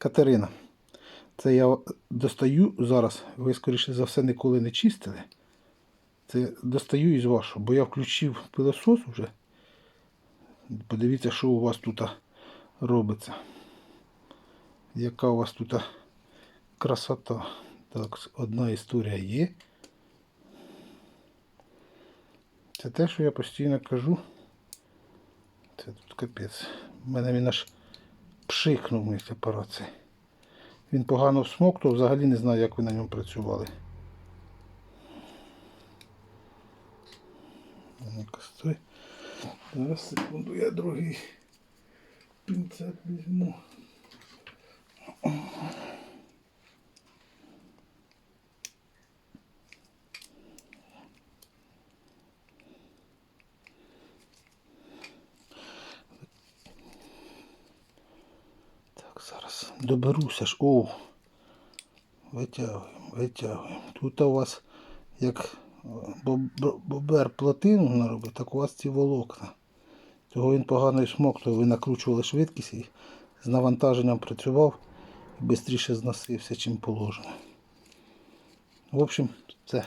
Катерина. Це я достаю зараз. Ви, скоріше за все, ніколи не чистили. Це достаю із вашого, бо я включив пилосос вже. Подивіться, що у вас тут робиться. Яка у вас тут красота. Так, одна історія є. Це те, що я постійно кажу. Це тут капець. У мене він аж пшикнув мій апарат. Він погано всмоктував, взагалі не знаю, як ви на ньому працювали. Зараз секунду, я другий пінцет візьму. Так, зараз доберуся ж. О! Витягуємо, витягуємо. Тут у вас як е, бобер плотину наробить, так у вас ці волокна. Того він погано і смоктував, ви накручували швидкість і з навантаженням працював і швидше зносився, чим положено. В общем, це.